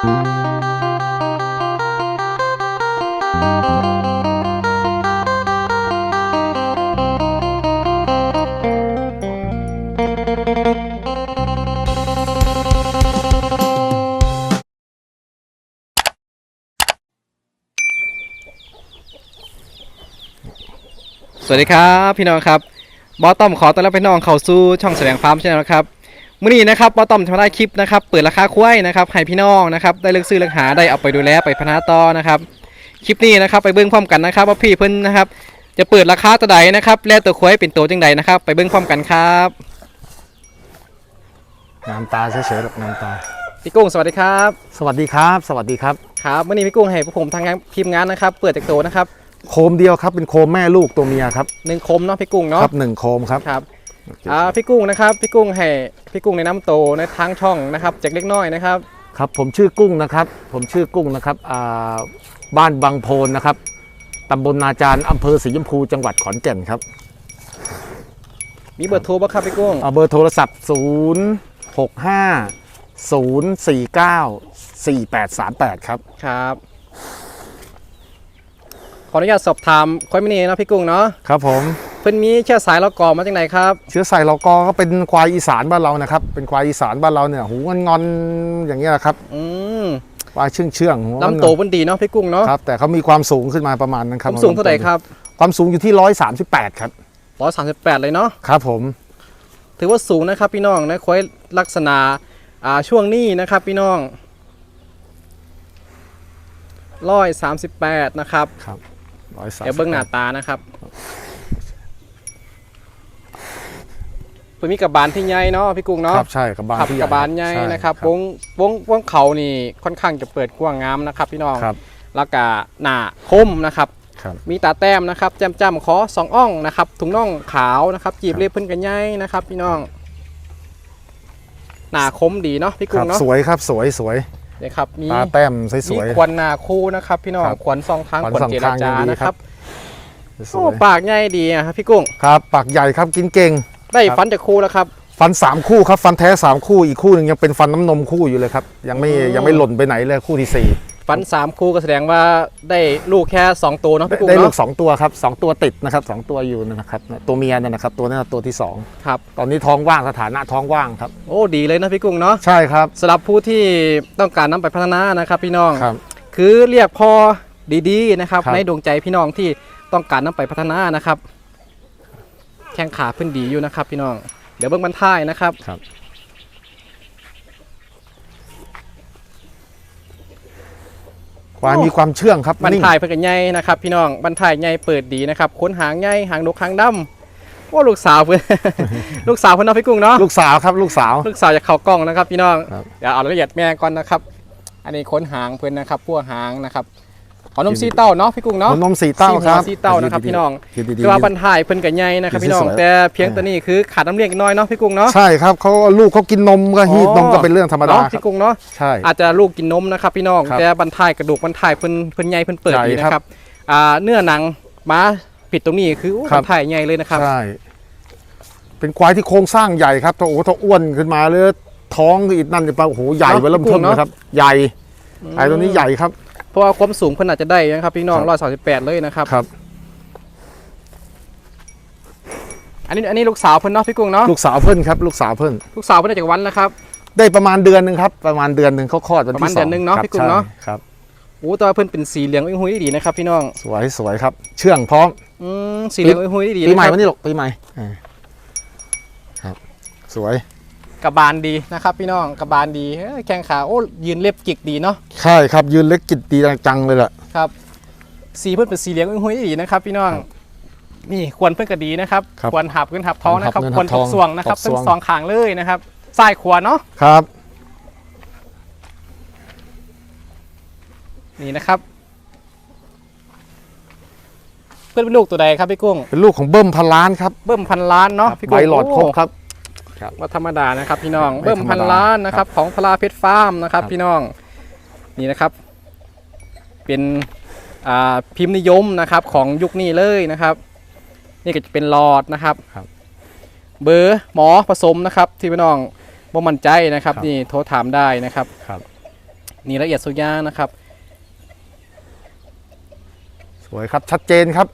สวัสดีครับ พี่น้องครับบอสต้อมขอต้อนรับพี่น้องเข้าสู่ช่องแสดงฟาร์มใชาแนลครับ มื้อนี้นะครับบอสต้อมจะมาได้คลิปนะครับเปิดราคาควายนะครับให้พี่น้องนะครับได้เลือกซื้อเลือกหาได้เอาไปดูแลไปพัฒนาต่อนะครับคลิปนี้นะครับไปเบิ้งพร้อมกันนะครับว่าพี่เพิ่นนะครับ จะเปิดราคาตัวใดนะครับ และตัวควายเป็นตัวจังใดนะครับ ไปเบิ้งพร้อมกันครับน้ำตาเฉยๆหรอกน้ำตา พี่กุ้งสวัสดีครับสวัสดีครับ สวัสดีครับ ครับมื้อนี้พี่กุ้งให้พวกผมทางงานทีมงานนะครับเปิดจากตัวนะครับโคมเดียวครับเป็นโคมแม่ลูกตัวเมียครับหนึ่งคมเนาะพี่กุ้งเนาะครับหนึ่งโคมครับครับ อ่าพี่กุ้งนะครับพี่กุ้งให้พี่กุ้งในน้ำโตในทางช่องนะครับจากเล็กน้อยนะครับ ครับผมชื่อกุ้งนะครับ ผมชื่อกุ้งนะครับอ่าบ้านบางโพนนะครับตำบลนาจารอำเภอศรีชมพูจังหวัดขอนแก่นครับมีเบอร์โทรบ้างครับพี่กุ้งอ่าเบอร์โทรศัพท์ 0 6 5 0 4 9 4 8 3 8 ครับ ครับ ขออนุญาตสอบถามค่อยไม่นี่เนาะพี่กุ้งเนาะครับผม เพิ่นมีเชื้อสายเราก่อมาจากไหนครับเชื้อสายเรากอก็เป็นควายอีสานบ้านเรานะครับเป็นควายอีสานบ้านเราเนี่ยหูงอนๆอย่างเงี้ยครับอืมควายเชื่องเชื่องๆหัวงอนๆลำโตเพิ่นดีเนาะพี่กุ้งเนาะครับแต่เขามีความสูงขึ้นมาประมาณนั้นคครับวามสูงเท่าไหร่ครับ ความสูงอยู่ที่ 138 ครับ138 เลยเนาะครับผม ถือว่าสูงนะครับพี่น้องนะค่อยลักษณะอ่าช่วงนี้นะครับพี่น้อง138นะครับครับร้อยสามเดี๋ยวเบิ้งหน้าตานะครับ เพิ่นมีกระบาลที่ใหญ่เนาะพี่กุ้งเนาะครับใช่กระบาลขับที่กระบาลใหญ่ช่นะครับวงวงวงเขานี่ค่อนข้างจะเปิดกว้างงามนะครับ พี่น้องครับแล้วก็หน้าคมนะครับครับมีตาแต้มนะครับแจมจ้ำขอสองอ่องนะครับถุงน่องขาวนะครับจีบเล็บเพิ่นกันใหญ่นะครับ พี่น้องหน้าคมดีเนาะพี่คกุ้รังบเนาะสวยครับสวยสวยเนี่ยครับมีตาแต้มสมีวยควันหน้าคู่นะครับ พี่น้องครับควันสองทางขวัญควันสองเจรทางจายังดีนะคครัรับบสโอ้วยปากใหญ่ดีอะครับพี่กุ้งครับ ปากใหญ่ครับกินเก่ง ได้ครับฟันจากคู่แล้วครับ ฟัน3คู่ครับ ฟันแท้3คู่อีกคู่หนึ่งยังเป็นฟันน้ำนมคู่อยู่เลยครับ ยังไม่อืมยังไม่หล่นไปไหนเลยคู่ที่ฟันสามคู่ก็แสดงว่าได้ลูกแค่สองตัวเนาะ4พี่กุ้งได้ลูเนาะก2ตัวครับ2ตัวติดนะครับ2ตัวอยู่นะครับตัวเมียนั่นนะครับ ตัวนั้นนะตัวที่ครับ2ตอนนี้ท้องว่างสถานะท้องว่างครับ โอ้ดีเลยนะพี่กุ้งเนาะใช่ครับสำหรับผู้ที่ต้องการนำไปพัฒนานะครับ พี่น้อง ครับ คือเรียกพอดีๆนะครับ ครับ ในดวงใจพี่น้องที่ต้องการนำไปพัฒนานะครับ แข้งขาขึ้นดีอยู่นะครับ พี่น้อง เดี๋ยวเบิ้งบรรท้ายนะครับครับ ควายมีความเชื่องครับบรรนิ่ง ท้ายเพื่อนกันใหญ่นะครับ พี่น้องบรรท้ายใหญ่เปิดดีนะครับขนหางใหญ่หางนกหางดำว่าลูกสาวเพื่อนลูกสาวเพื่อนเนาะพี่กุ้งเนาะ ลูกสาวครับลูกสาว ลูกสาวจะเข้ากล้องนะครับพี่น้อง ครับ เดี๋ยวเอารายละเอียดแม่ก่อนนะครับ อันนี้ขนหางเพื่อนนะครับพวกหางนะครับ ขอนมซีเต้าเนาะพี่กุ้งเนาะนมสีเต้าครับสีเต้านะครับพี่น้องยืดีๆคือว่าบรรทายเพิ่นกับใหญ่นะครับยืนพี่น้องสวยๆแต่เพียงตัวนี้คือขาดน้ำเลี้ยงอีกน้อยเนาะพี่กุ้งเนาะใช่ครับเขาลูกเขากินนมก็ฮีดอ๋อนมก็เป็นเรื่องธรรมดาเนาะครัพี่บกุ้งเนาะใช่อาจจะลูกกินนมนะครับพี่น้องครับแต่บรรทายกระดูกบรรทายเพิ่นเพิ่นใหญ่เพิ่นเปิดใหญ่ดีครับนะครับอ่าเนื้อหนังม้าผิดตรงนี้คืออู้ครับบรรทายใหญ่เลยนะครับใช่เป็นควายที่โครงสร้างใหญ่ครับถ้าโอ้โหถ้าอ้วนขึ้นมาเลยท้องอีกนั่นจะปะโอ้โหใหญ่เนาะไปเริ่มพี่กุ้เทิมงเนาะนะครับ ใหญ่ไอ้ตัวนี้ใหญ่ครับ เพราะว่าความสูงเพิ่นอาจจะได้นะครับพี่น้องครับร้อยสามสิบแปดเลยนะครับ ครับ อันนี้อันนี้ลูกสาวเพิ่นเนาะพี่กุ้งเนาะลูกสาวเพิ่นครับ ลูกสาวเพิ่น ลูกสาวเพิ่นได้จากวันแล้วครับ ได้ประมาณเดือนหนึ่งครับ ประมาณเดือนหนึ่งเขาคลอดวันประมาณที่สองเดือนหนึ่งเนาะครับพี่กุ้งเนาะ ใช่ครับ โอ้แตัวาเพิ่นเป็นสีเหลืองอุ้ยหุยดีนะครับพี่น้องสวยสวยครับ เชื่องพร้อม อืมสีเหลืองอุ้ยหุยดีปีใหม่นะครับวันนี้หรอกปีใหม่อ่าครับ สวย กระบาลดีนะครับ พี่น้องกระบาลดีเอ้ยแข้งขาโอ้ยืนเล็บจิกดีเนาะใช่ครับยืนเล็กกิดดีจังเลยแหละครับ สีเพื่อนเป็นสีเหลืองอุ้ยดีนะครับพี่น้องครับนี่ควรเพื่อนก็ดีนะครับครับควรหับเพื่อนหับท้องนะครับหับเงินควรหับทตอกงสวงนะครับตกทั้สวงงสองขางเลยนะครับซ้ายขวาเนาะครับ นี่นะครับ เพื่อนเป็นลูกตัวใดครับพี่กุ้งเป็นลูกของเบิ้มพันล้านครับเบิ้มพันล้านเนาะพี่ใบกุ้งหลอดครบครับ ว่าธรรมดานะครับพี่น้องไม่เบิ้มพันล้านนะครับ ของพลาเพชรฟาร์มนะครับครับพี่น้องนี่นะครับ เป็นอ่าพิมพ์นิยมนะครับของยุคนี้เลยนะครับ นี่ก็จะเป็นหลอดนะครับเบอร์หมอผสมนะครับ ที่พี่น้องบ่มั่นใจนะครับครับนี่โทรถามได้นะครับครับนี่ละเอียดสุดยางนะครับ สวยครับชัดเจนครับ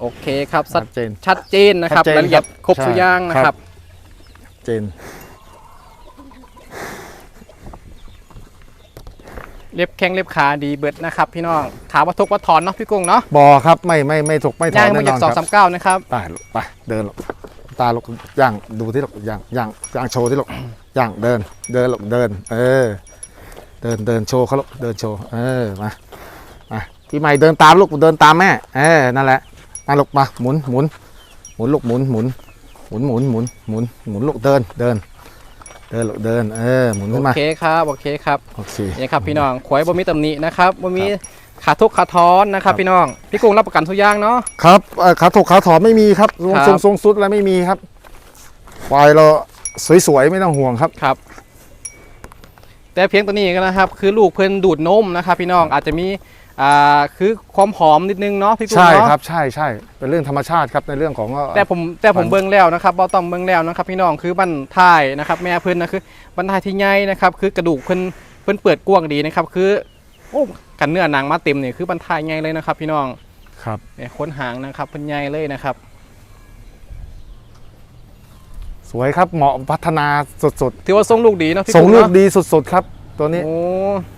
โอเคครับสัชัดดเจนชัดเจนนะครับชัดเจนรายละเอียดครับครบใช่สุดยางนะคครัรับบ เจน เล็บแข้งเล็บขาดีเบิดนะครับ พี่น้องขาวัตทุกวัดถอนเนาะพี่กุ้งเนาะบอครับไม่ไม่ไม่ถกไม่ถย่าองนมาแน่จานกอนสองครัสาบมเก้านะครับไปลูกไปเดินลูกตาลูกย่างดูที่ลูกย่างย่างย่างโชว์ที่ลูกย่างเดิน เดินลูกเดิน เออ เดินเดินโชว์เขาลูกเดินโชว์เออมามาพี่ใหม่เดินตามลูกเดินตามแม่เออนั่นแหละมาลูกมาหมุนหมุนหมุนลูกหมุนหมุน หมุนหมุนหมุนหมุนหมุนลูกเดินเดิน เดินลูกเดินเออหมุนโอขึ้นมาเคครับโอเคครับโอเคนี่ครับพี่น้องขวยบ่มีตำหนินะครับบ่มีขาทุกขาท้อนนะครับ พี่น้องพี่กุ้งรับประกันทุกอย่างเนาะครับเอ่อขาถกขาถอนไม่มีครับทรงครับทรงทรงสุดอะไรไม่มีครับควายเราสวยๆไม่ต้องห่วงครับครับ แต่เพียงตัวนี้ก็นะครับ คือลูกเพิ่นดูดนมนะครับ พี่น้องอาจจะมี อ่าคือความหอมนิดนึงเนาะพี่กุ้งใช่เนาะครับใช่ใช่เป็นเรื่องธรรมชาติครับในเรื่องของแต่ผมแต่ผมมัน เบิ่งแล้วนะครับบ่ต้องเบิ่งแล้วนะครับ พี่น้องคือบันท้ายนะครับ แม่เพิ่นนะคือบันท้ายที่ใหญ่นะครับ คือกระดูกเพิ่นเพิ่นเปิดกว้างดีนะครับ คือโอ้กันเนื้อหนังมาเต็มนี่คือบันท้ายใหญ่เลยนะครับ พี่น้องครับเนี่ยค้นหางนะครับเพิ่นใหญ่เลยนะครับ สวยครับเหมาะพัฒนาสุดถือว่าทรงลูกดีเนาะพี่ๆส่งกุ้งลูกเนาะดีสุดๆครับ ตัวนี้ โอ้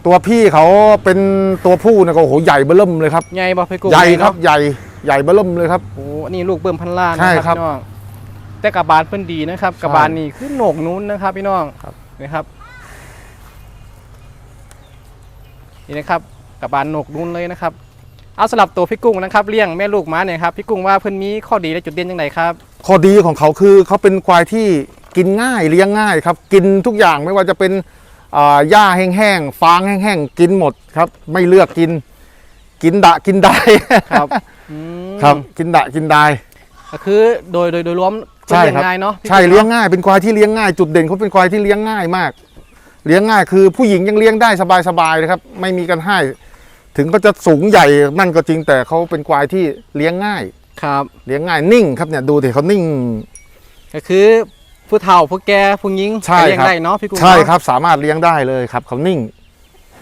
ตัวพี่เขาเป็นตัวผู้เนี่ยก็โอ้โหใหญ่เบ้อเริ่มเลยครับ ใหญ่บ่พี่กุ้งใหญ่ครับเนาะใหญ่ใหญ่เบ้อเริ่มเลยครับ โอ้อันนี้ลูกเบิ่มพันล้านใช่นะคครัรับบพี่น้องแต่กระบาลเพิ่นดีนะครับใช่กระบาลนี่คือโหนกนู้นนะครับ พี่น้องครับ นะครับนี่นะครับกระบาลโหนกนู้นเลยนะครับ เอาสลับตัวพี่กุ้งนะครับเลี้ยงแม่ลูกม้าเนี่ยครับพี่กุ้งว่าเพิ่นมีข้อดีและจุดเด่นยังไงครับ ข้อดีของเขาคือเขาเป็นควายที่กินง่ายเลี้ยงง่ายครับ กินทุกอย่างไม่ว่าจะเป็นอ่า หญ้าแห้งๆฟางแห้งๆกินหมดครับ ไม่เลือกกิน กินดะกินได้ครับอืมครับกินดะกินได้ก็คือโดยโดยโดยรวมใช่เลี้ยงครับง่ายเนาะพี่ใช่กุ้เลี้ยงง่ายเป็นควายที่เลี้ยงง่าย จุดเด่นเขาเป็นควายที่เลี้ยงง่ายมาก เลี้ยงง่ายคือผู้หญิงยังเลี้ยงได้สบายๆเลยครับ ไม่มีกันให้ ถึงก็จะสูงใหญ่นั่นก็จริงแต่เขาเป็นควายที่เลี้ยงง่ายครับ เลี้ยงง่ายนิ่งครับเนี่ยดูดิเขานิ่ง ก็คือ ผู้เฒ่าผู้แก่ผู้หญิงใช่ก็เลี้ยงครับได้เนาะพี่กุ้งใช่เนาะครับ สามารถเลี้ยงได้เลยครับเขานิ่ง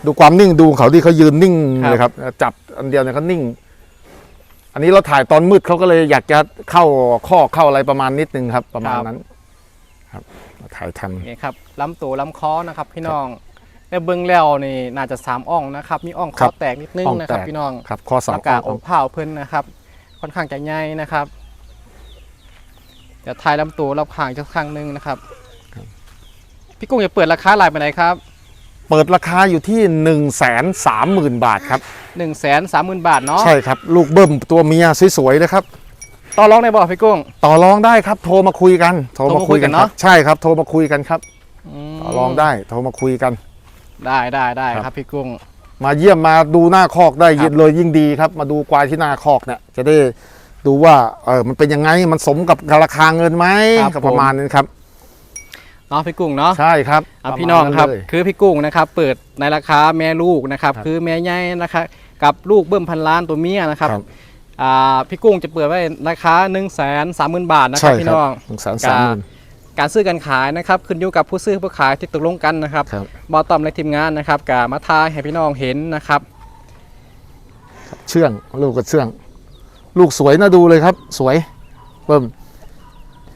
ดูความนิ่งดูเขาที่เขายืนนิ่งครับเลยครับ จับอันเดียวเนี่ยเขานิ่ง อันนี้เราถ่ายตอนมืดเขาก็เลยอยากจะเข้าข้อเข้าอะไรประมาณนิดนึงครับ ประมาณนั้น ครับมาถ่ายทำนี่ครับลำตัวลำคอนะครับ พี่น้องแต่เบิ้งแล้วนี่น่าจะสามอ่องนะครับ มีอ่องคครัอบ แตกนิดนึงอ่องนะครับแตกพี่น้องครับข้อสาแล้มวกาอกเผาเพิ่นนะครับ ค่อนข้างจะใหญ่นะครับเดี๋ยวถ่ายลำตัวรอบข้างจะครั้งหนึงนะครับ พี่กุ้งจะเปิดราคาหลายไปไหนครับเปิดราคาอยู่ที่1นึ่งแสนสามหมื่นบาทครับ 1นึ่งแสนสามหมื่นบาทเนาะใช่ครับ ลูกเบิ้มตัวเมียสวยๆนะครับ ต่อรองได้บ่พี่กุ้ง ต่อรองได้ครับ โทรมาคุยกัน โทรมาคุยกันโทรมาคุยกันครัเนาะบใช่ครับ โทรมาคุยกันครับมต่อรองได้โทรมาคุยกัน ได้ได้ได้ครับครับพี่กุ้ง มาเยี่ยมมาดูหน้าคอกได้ครับเลยยิ่งดีครับ มาดูควายที่หน้าคอกเนี่ยจะได้ ดูว่าเออมันเป็นยังไงมันสมกับราคาเงินไหมก็ประมาณนั้นครับ เนาะพี่กุ้งเนาะใช่ครับอะประมาณพี่น้องครับเลยคือพี่กุ้งนะครับ เปิดในราคาแม่ลูกนะครับครับคือแม่ใหญ่นะครับกับลูกเบิ่มพันล้านตัวเมียนะครับครับ อ่าพี่กุ้งจะเปิดไว้ราคา1นึ่งแสนสามหมื่นบาทนะคใช่รับพี่ครับน้อง หนึ่งแสนสามหมื่น การซื้อการขายนะครับขึ้นอยู่กับผู้ซื้อผู้ขายที่ตกลงกันนะครับครับ บอตอมและทีมงานนะครับกามาทายให้พี่น้องเห็นนะครับ เชื่องลูกก็เชื่อง ลูกสวยน่าดูเลยครับ สวยเบิ่ม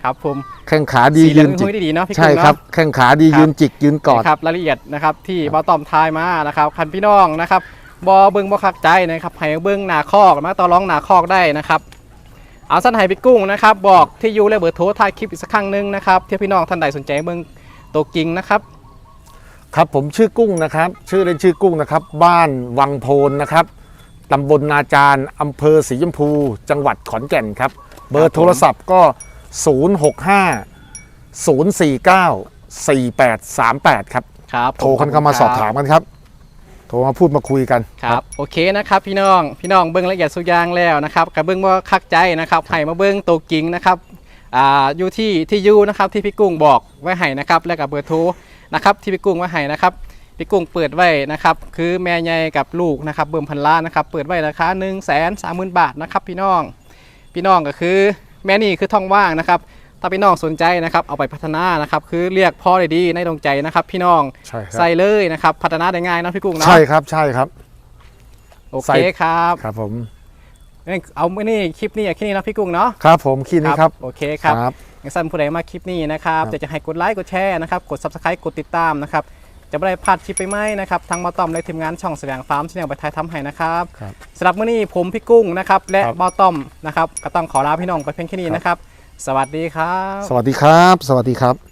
ครับผมแข้งขาดีสีเหลืยืองนจิหุ้กยได้ดีเนาะพี่ใช่กุ้งครับเนาะแข้งขาดีครับยืนจิกยืนกอดนะครับรายละเอียดนะครับที่บอตอมทายมานะครับคันพี่น้องนะครับบอเบิ้งบอคักใจนะครับให้เบิ้งหนาคอกมาต่อรองหนาคอกได้นะครับเอาสั้นให้พี่กุ้งนะครับบอกที่อยู่และเบอร์โทรท้ายคลิปอีกสักครั้งหนึงนะครับที่พี่น้องท่านใดสนใจเบิ้งตัวจริงนะครับ ครับผมชื่อกุ้งนะครับ ชื่อเล่นชื่อกุ้งนะครับ บ้านวังโพนนะครับ ตำบลนาจารอำเภอศรีชมพู จังหวัดขอนแก่นครับ เบอร์โทรศัพท์ก็ 065 049 4838 ครับครับโทรกันเข้ามาสอบถามกันครับโทรมาพูดมาคุยกันครับโอเคนะครับพี่น้องพี่น้องเบิ้งละเอียดสุดอยางแล้วนะครับกับเบิ้งว่าคักใจนะครับให้มาเบิ้งตัวจริงนะครับอ่าอยู่ที่ที่อยูนะครับที่พี่กุ้งบอกไว้ให้นะครับแล้วกับเบอร์โทรนะครับที่พี่กุ้งไว้ให้นะครับ พี่กุ้งเปิดไว้นะครับคือแม่ใหญ่กับลูกนะครับเบิ่มพันล้านนะครับเปิดไว้ราคา1นึ่งแสนสามหมื่นบาทนะครับพี่น้อง พี่น้องก็คือแม่นี่คือท้องว่างนะครับถ้าพี่น้องสนใจนะครับเอาไปพัฒนานะครับคือเรียกพ่อได้ดีในดวงใจนะครับ พี่น้องใช่ครับใส่เลยนะครับพัฒนาได้ง่ายเนาะพี่กุ้งเนาะใช่ครับใช่ครับ โอใส่เคครับครับผมงั้นเอาไม่นี่คลิปนี้แค่นี้เนาะพี่กุ้งเนาะครับผมคีนี้ครับ โอเคครับ ครับ งั้นสั่นผู้ใดมาคลิปนี้นะครับครับ จะจะให้กดไลค์กดแชร์นะครับ กด subscribe กดติดตามนะครับ จะไม่ได้พลาดคลิปไปไหมนะครับทางมาตอมและทีมงานช่องแสดงฟาร์มที่เนี่ยไปถ่ายทำให้นะครับครับสำหรับมื้อนี้ผมพี่กุ้งนะครับและครับบอตอมนะครับก็ต้องขอลาพี่น้องไปเพียงแค่นี้นะครับ สวัสดีครับ สวัสดีครับ สวัสดีครับ